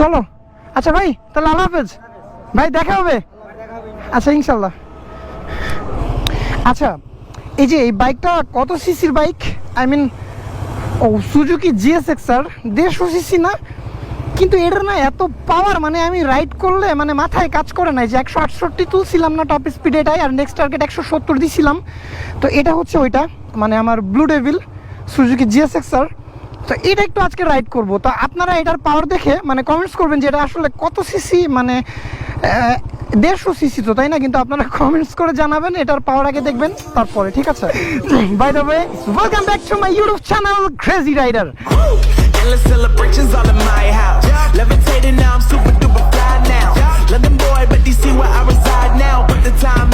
চলো। আচ্ছা ভাই, তাহলে আল্লাহ হাফেজ। ভাই, দেখা হবে? আচ্ছা ইনশাল্লাহ আচ্ছা এই যে এই বাইকটা কত সিসির বাইক? আই মিন ও সুজুকি জিএসএক্স আর দেড়শো সিসি না? কিন্তু এটার না এত পাওয়ার মানে আমি রাইড করলে মানে মাথায় কাজ করে নাই যে একশো আটষট্টি তুলছিলাম না টপ স্পিড এটাই, আর নেক্সট টার্গেট একশো সত্তর দিছিলাম। তো এটা হচ্ছে ওইটা মানে আমার blue devil Suzuki GSX R তো এটা একটু আজকে রাইড করব। তো আপনারা এটার পাওয়ার দেখে মানে কমেন্টস করবেন যে এটা আসলে কত সিসি মানে দেড়শো সিসি তো তাই না? কিন্তু আপনারা কমেন্টস করে জানাবেন এটার পাওয়ার আগে দেখবেন তারপরে ঠিক আছে? By the way welcome back to my YouTube channel crazy rider celebrations all in my house. Levitating now, I'm super duper boy, but DC where I reside now. Put the time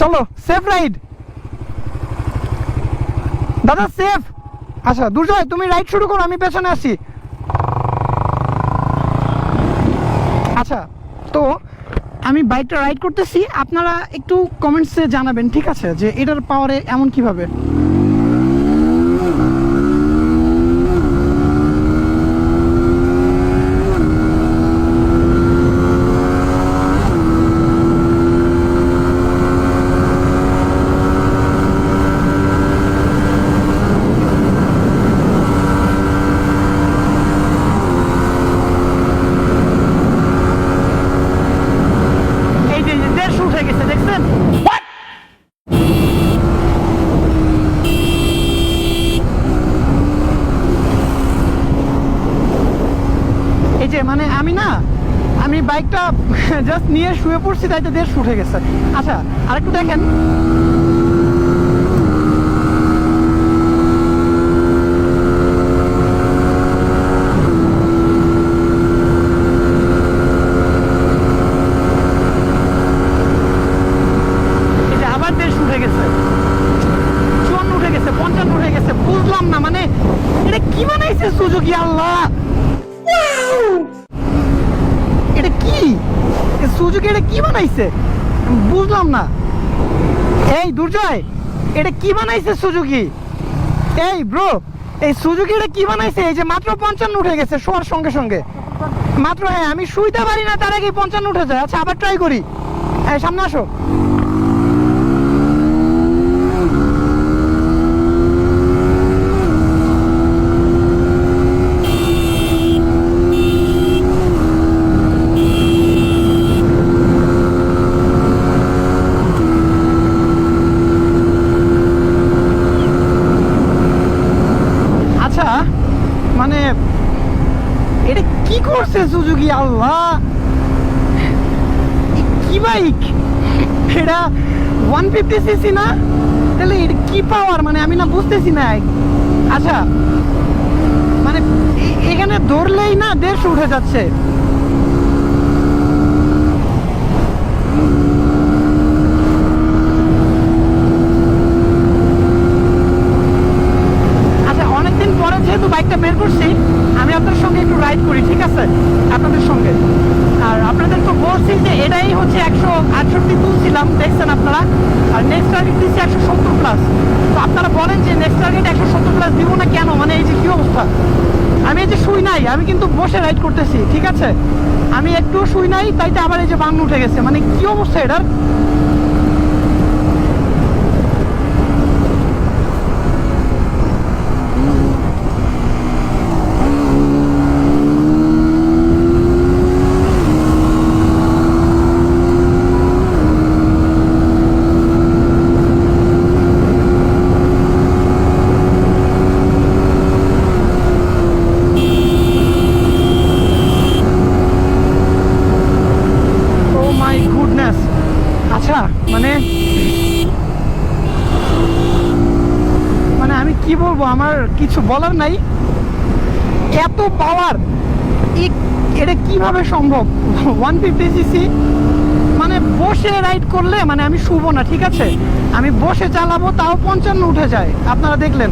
চলো safe ride দাদা safe আচ্ছা দুর্জয়, তুমি ride শুরু করো, আমি পেছনে আসি আচ্ছা তো আমি বাইকটা রাইড করতেছি, আপনারা একটু কমেন্টসে জানাবেন, ঠিক আছে? যে এটার পাওয়ারে এমন কীভাবে এই যে যে দেড়শো উঠে গেছে দেখছেন এই যে মানে আমি না, আমি বাইকটা জাস্ট নিয়ে শুয়ে পড়ছি, তাই তো দেড়শো উঠে গেছে। আচ্ছা আরেকটু দেখেন। উঠে গেছে। চুয়ান্ন উঠে গেছে, পঞ্চান্ন উঠে গেছে না মানে এটা কি বানাইছে সুযোগ আল্লাহ? বানাইছে? বুঝলাম না। এই দুর্জয়, এটা কি বানাইছে সুজুকি? এই ব্রো, এই সুজুকি এটা কি বানাইছে? এই যে মাত্র পঞ্চান্ন উঠে গেছে শোয়ার সঙ্গে সঙ্গে। মাত্র হ্যাঁ আমি শুইতে পারি না, তার আগে পঞ্চান্ন উঠে যায়। আচ্ছা আবার ট্রাই করি। হ্যাঁ সামনে আসো আচ্ছা মানে এটা কি করছে সুজুকি আল্লাহ। কি বাইক এটা ওয়ান ফিফটি সিসি না? তাহলে এটা কি পাওয়ার মানে আমি না বুঝতেছি না। আচ্ছা মানে এখানে ধরলেই না দেড়শো উঠে যাচ্ছে আচ্ছা অনেকদিন পরে যেহেতু বাইকটা বের করছি আমি আপনার সঙ্গে একটু রাইড করি ঠিক আছে আপনাদের সঙ্গে আর আপনাদের তো বলছি যে এটাই হচ্ছে একশো আটষট্টি দেখছেন আপনারা। আর নেক্সট টার্গেট দিচ্ছি একশো সত্তর প্লাস তো আপনারা বলেন যে নেক্সট টার্গেট একশো সত্তর প্লাস দিব না কেন? মানে এই যে কী অবস্থা? আমি এই যে শুই নাই, আমি কিন্তু বসে রাইড করতেছি, ঠিক আছে? আমি একটুও শুই নাই, তাইতে আমার এই যে বাংলা উঠে গেছে। মানে কী অবস্থা এটার ও মাই গুডনেস আচ্ছা মানে মানে আমি কি বলব, আমার কিছু বলার নাই। এত পাওয়ার এটা কীভাবে সম্ভব? ওয়ান ফিফটি সিসি মানে বসে রাইড করলে মানে আমি শুভ না, ঠিক আছে? আমি বসে চালাবো, তাও পঞ্চান্ন উঠে যায়, আপনারা দেখলেন।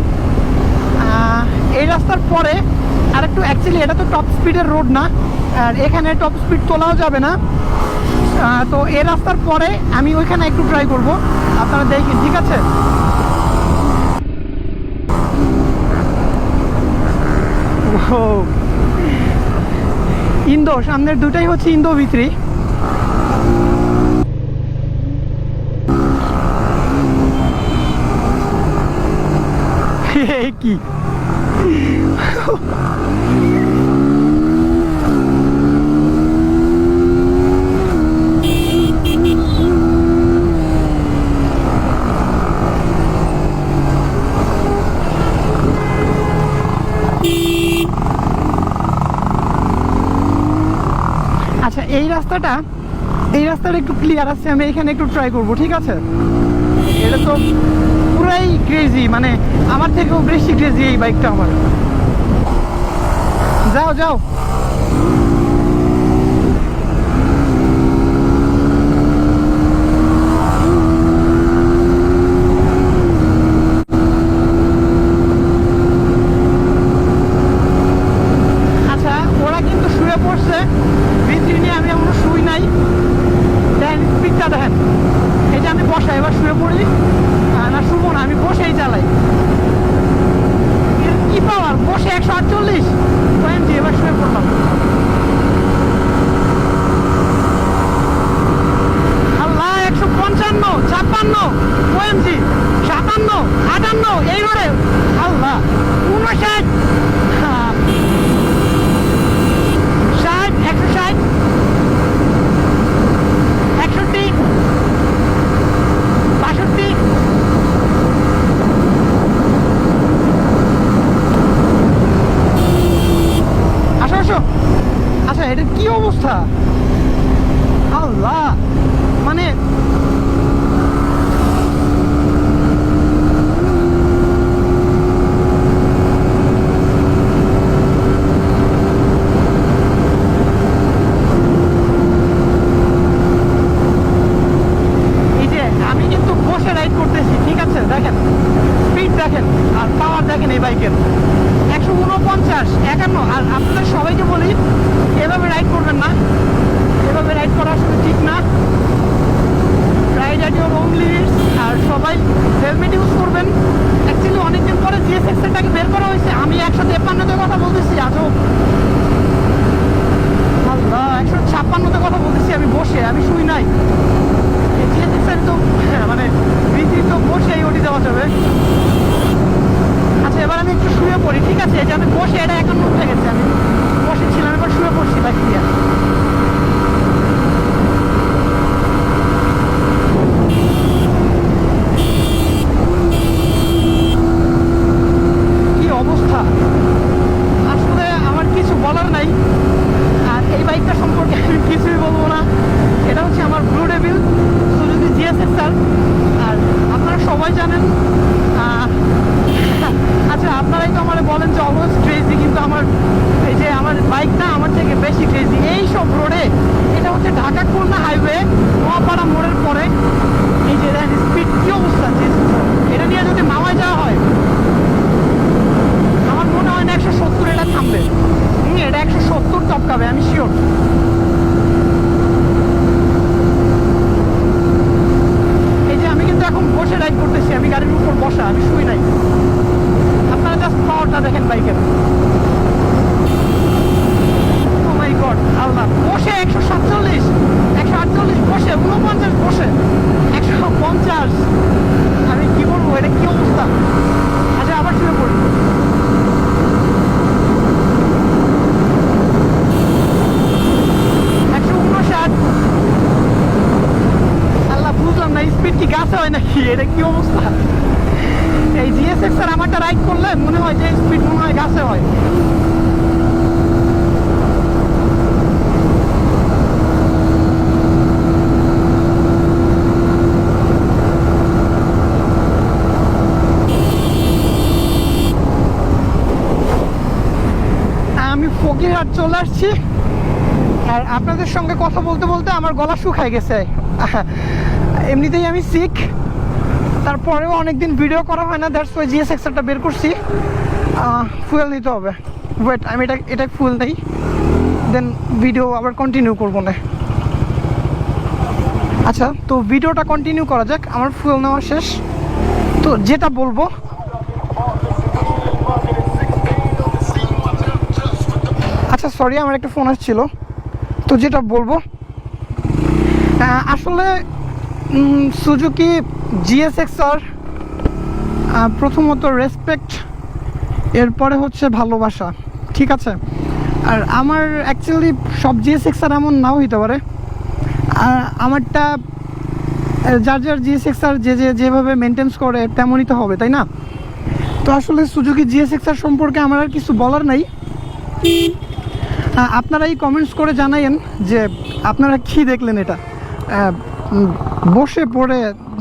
এই রাস্তার পরে আর একটু অ্যাকচুয়ালি এটা তো টপ স্পিডের রোড না, আর এখানে টপ স্পিড তোলাও যাবে না। তো এই রাস্তার পরে আমি ওইখানে একটু ট্রাই করব, আপনারা দেখেন, ঠিক আছে? ইন্দো সামনের দুটাই হচ্ছে ইন্দো ভিত্রি। কি? আচ্ছা এই রাস্তাটা এই রাস্তাটা একটু ক্লিয়ার আছে, আমি এখানে একটু ট্রাই করব, ঠিক আছে? এটা তো পুরাই ক্রেজি মানে আমার থেকেও বেশি ক্রেজি এই বাইকটা আমার। যাও যাও আচ্ছা ওরা কিন্তু শুয়ে পড়ছে ভিতরি নিয়ে আমি এখনও শুই নাই দেখেন স্পিডটা দেখেন এই যে আমি বসা এবার শুয়ে পড়ি আহ, না শুবো না আমি বসেই চালাই এর কি পাওয়ার বসে একশো আটচল্লিশ ওএমজি এবার শুয়ে পড়লাম আল্লাহ একশো পঞ্চান্ন ছাপ্পান্ন ওএমজি সাতান্ন আটান্ন এই রোডে আল্লাহ উনষাট হ্যাঁ ষাট একশো ষাট একষট্টি বাষট্টি আসো আসো আচ্ছা এটা কি অবস্থা আল্লাহ মানে এই যে আমি কিন্তু বসে রাইড করতেছি ঠিক আছে দেখেন স্পিড দেখেন আর পাওয়ার দেখেন এই বাইকের একশো উনপঞ্চাশ একান্ন আর আপনাদের সবাইকে বলি এভাবে রাইড করবেন না। এভাবে রাইড করা আসলে ঠিক না। Ride at your own limits আর সবাই হেলমেট ইউজ করবেন। অ্যাকচুয়ালি অনেকদিন পরে জিএসএক্স এক্সেলটাকে বের করা হয়েছে। আমি একশো তেপ্পান্নতে কথা বলতেছি আজও আল্লাহ একশো ছাপ্পান্নতে কথা বলতেছি আমি বসে আমি শুই নাই জিএস এক্সেল তো হ্যাঁ, মানে ভিতরি তো বসেই ওটি দেওয়া যাবে আচ্ছা এবার আমি একটু শুয়ে পড়ি ঠিক আছে এই যে আমি বসে এটা একান্ন উঠে গেছে আমি বসে ছিলাম এবার শুয়ে পড়ছি বাইক দিয়ে কি অবস্থা আসলে আমার কিছু বলার নাই আর এই বাইকটা সম্পর্কে আমি কিছুই বলব না এটা হচ্ছে আমার ব্লু ডেভিল সুজুকি জিএসএস স্যার আর আপনারা সবাই জানেন আহ, আচ্ছা আপনারাই তো আমার বলেন যে অলওয়েজ ক্রেজি কিন্তু আমার এই যে আমার বাইকটা আমার থেকে বেশি ক্রেজি এই সব রোডে এটা হচ্ছে ঢাকা খুলনা হাইওয়ে নোয়াপাড়া মোড়ের পরে। এই যে দেখেন স্পিড কি অবস্থা এটা নিয়ে যদি মামায় যাওয়া হয় আমার মনে হয় না একশো সত্তর এটা থামবে। হুম, এটা একশো সত্তর টপকাবে আমি শিওর এই যে আমি কিন্তু এখন বসে রাইড করতেছি আমি গাড়ির উপর বসা আমি শুই নাই। আপনারা জাস্ট পাওয়ারটা দেখেন বাইকের ও মাই গড আল্লাহ বসে একশো সাতচল্লিশ একশো আটচল্লিশ বসে উনপঞ্চাশ বসে একশো পঞ্চাশ আমি কি বলব এটা কি অবস্থা আচ্ছা আবার শুয়ে পড়ি একশো উনষাট আল্লাহ বুঝলাম না স্পিড কি গাছে হয় নাকি এটা কি অবস্থা? এই জিএসএক্স আর আমারটা রাইড করলে মনে হয় যে স্পিড মনে হয় গাছে হয়। ফকিরহাট চলে আসছি। আর আপনাদের সঙ্গে কথা বলতে বলতে আমার গলা শুকায় গেছে। এমনিতেই আমি শিখ তারপরেও অনেকদিন ভিডিও করা হয় না দ্যাটস ওয়াই জিএস এক্সেলটা বের করছি। ফুয়েল নিতে হবে। ওয়েট আমি এটা এটা ফুয়েল নেই। দেন ভিডিও আবার কন্টিনিউ করব না। আচ্ছা তো ভিডিওটা কন্টিনিউ করা যাক, আমার ফুয়েল নেওয়া শেষ। তো যেটা বলব আচ্ছা সরি আমার একটা ফোন আসছিল। তো যেটা বলব আসলে সুজুকি জিএসএক্স আর প্রথমত রেসপেক্ট এরপরে হচ্ছে ভালোবাসা, ঠিক আছে? আর আমার অ্যাকচুয়ালি সব জিএসএক্স আর এমন নাও হইতে পারে। আমারটা যার যার জিএসএক্স আর যে যে যেভাবে মেনটেন্স করে, তেমনই তো হবে, তাই না? তো আসলে সুজুকি জিএসএক্স আর সম্পর্কে আমার আর কিছু বলার নাই। আপনারা এই কমেন্টস করে জানাইন যে আপনারা কি দেখলেন এটা। বসে পড়ে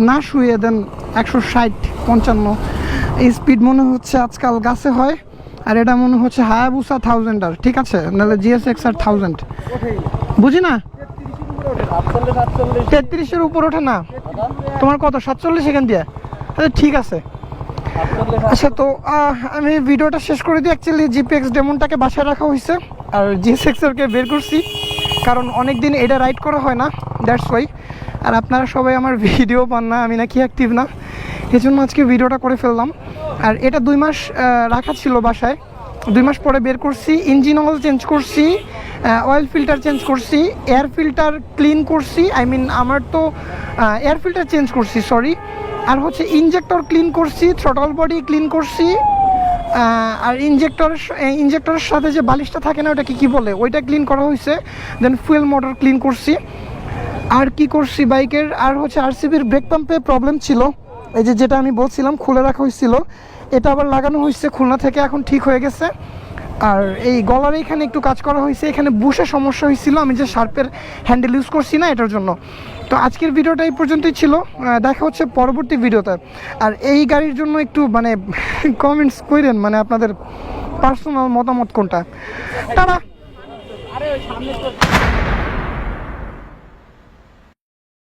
না শুয়ে দেন একশো ষাট পঞ্চান্ন। এই স্পিড মনে হচ্ছে আজকাল গাছে হয় আর এটা মনে হচ্ছে হায়াবুসা থাউজেন্ড আর ঠিক আছে? নাহলে জিএসএক্স আর থাউজেন্ড বুঝি না? তেত্রিশের উপর ওঠে না। তোমার কত? সাতচল্লিশ এখান দিয়ে? আচ্ছা, ঠিক আছে। আচ্ছা তো আমি ভিডিওটা শেষ করে দিই। অ্যাকচুয়ালি জিপিএক্স ডেমনটাকে বাসায় রাখা হয়েছে আর জিএসএক্সেরকে বের করছি। কারণ অনেক দিন এটা রাইড করা হয় না দ্যাটস ওয়াই আর আপনারা সবাই আমার ভিডিও পান না, আমি নাকি অ্যাক্টিভ না। এই জন্য আজকে ভিডিওটা করে ফেললাম। আর এটা দুই মাস রাখা ছিল বাসায়। দুই মাস পরে বের করছি ইঞ্জিন অয়েল চেঞ্জ করছি অয়েল ফিল্টার চেঞ্জ করছি এয়ার ফিল্টার ক্লিন করছি আই মিন আমার তো এয়ার ফিল্টার চেঞ্জ করছি সরি আর হচ্ছে ইনজেক্টর ক্লিন করছি থ্রটল বডি ক্লিন করছি আর ইনজেক্টর ইনজেক্টরের সাথে যে বালিশটা থাকে না, ওটাকে কি বলে? ওইটা ক্লিন করা হয়েছে। দেন ফুয়েল মোটর ক্লিন করছি। আর কি করছি? বাইকের আর হচ্ছে আরসিবির ব্রেক পাম্পে প্রবলেম ছিল। এই যে যেটা আমি বলছিলাম, খুলে রাখা হয়েছিল। এটা আবার লাগানো হয়েছে, খুলনা থেকে এখন ঠিক হয়ে গেছে। আর এই গলার এখানে একটু কাজ করা হয়েছে, এখানে বুসে সমস্যা হয়েছিল। আমি যে শার্পের হ্যান্ডেল ইউজ করছি না এটার জন্য। তো আজকের ভিডিওটা এই পর্যন্তই ছিল। দেখা হচ্ছে পরবর্তী ভিডিওতে। আর এই গাড়ির জন্য একটু মানে কমেন্টস করেন মানে আপনাদের পার্সোনাল মতামত কোনটা? তারা